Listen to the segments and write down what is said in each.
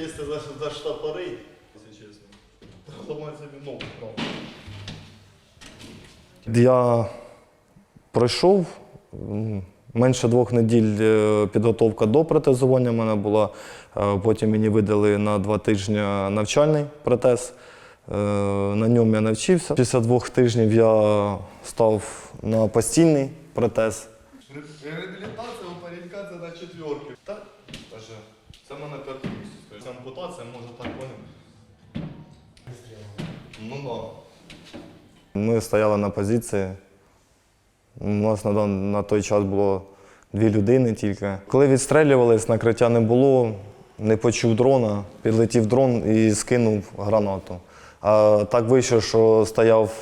Если заштопорить, если честно, ломать себе ногу. Я пройшов менше двох неділь е, підготовка до протезування в мене була. Е, Потім мені видали на два тижні навчальний протез. Е, На ньому я навчився. Після двох тижнів я став на постійний протез. Реабілітація у паренька це на четверки. Так, даже. Це в мене п'ятий місяць. Це ампутація, може так поняв. Ну да. Ми стояли на позиції. У нас на, на той час було дві людини тільки. Коли відстрелювались, накриття не було, не почув дрона, підлетів дрон і скинув гранату. А так вийшло, що стояв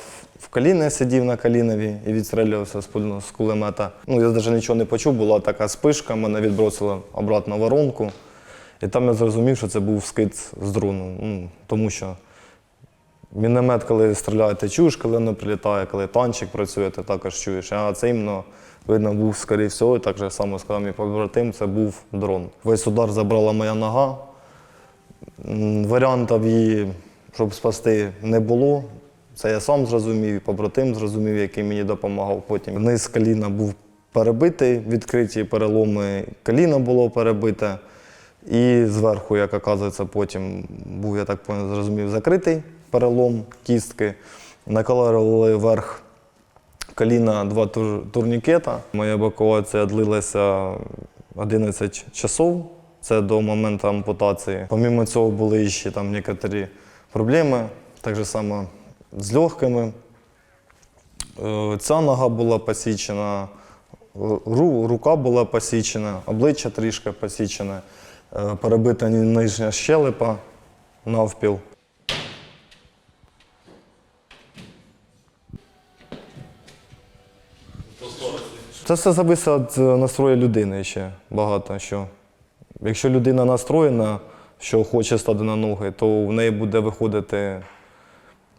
в коліні, сидів на колінові і відстрілювався з, з кулемета. Ну, я навіть нічого не почув, була така спишка, мене відбросило обратно воронку. І там я зрозумів, що це був скид з дрону. Ну, тому що Міномет, коли стріляє, ти чуєш, коли воно прилітає, коли танчик працює, ти також чуєш. А це іменно, видно, був, скоріше всього, і так же само сказав мій побратим, це був дрон. Весь удар забрала моя нога. Варіантів її, щоб спасти, не було. Це я сам зрозумів, і побратим зрозумів, який мені допомагав потім. Низ коліна був перебитий, відкриті переломи, коліно було перебите. І зверху, як оказується, потім був, я так зрозумів, закритий перелом кістки. Наколорували верх коліна два тур- турнікета. Моя евакуація длилася 11 часов. Це до моменту ампутації. Помімо цього були ще там некоторі проблеми, так же само з легкими. Е, Ця нога була посічена, рука була посічена, обличчя трішки посічене, е, перебита нижня щелепа навпіл. Це все залежить від е, настрою людини ще багато що. Якщо людина настроєна, що хоче стати на ноги, то в неї буде виходити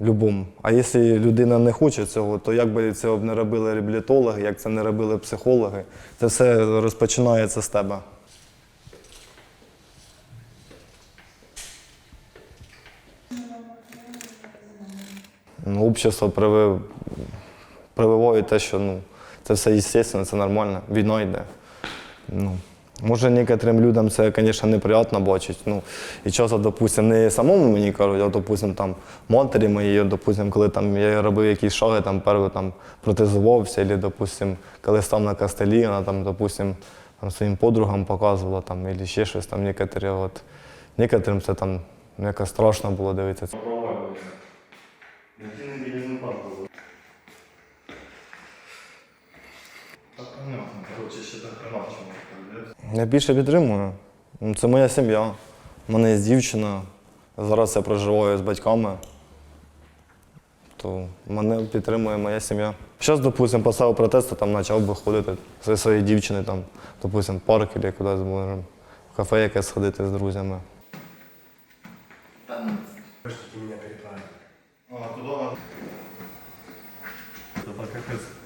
любому. А якщо людина не хоче цього, то як би цього не робили реабілітологи, як це не робили психологи, це все розпочинається з тебе. Ну, Общество прививає те, що ну, це все естественно, це нормально, війна йде. Ну, може, некоторим людям це, звісно, неприємно бачити. Ну, і часто, допустим, не самому мені кажуть, а допустим, там матері моєї, допустим, коли там я робив якісь шаги, там перший там протезувався, або, допустим, коли став на кастелі, вона там, допустим, там, своїм подругам показувала там, або ще щось там, некоторі, от, некоторим це там якось страшно було дивитися. Короче, ще так хрена чому. Я більше підтримую. Це моя сім'я. У мене є дівчина. Зараз я проживаю з батьками. То мене підтримує моя сім'я. Зараз, допустимо, поставив протест, то там почав би ходити зі своєю дівчиною, там, допустимо, в парк або кудись можемо, в кафе якесь сходити з друзями. А, туди. Це так.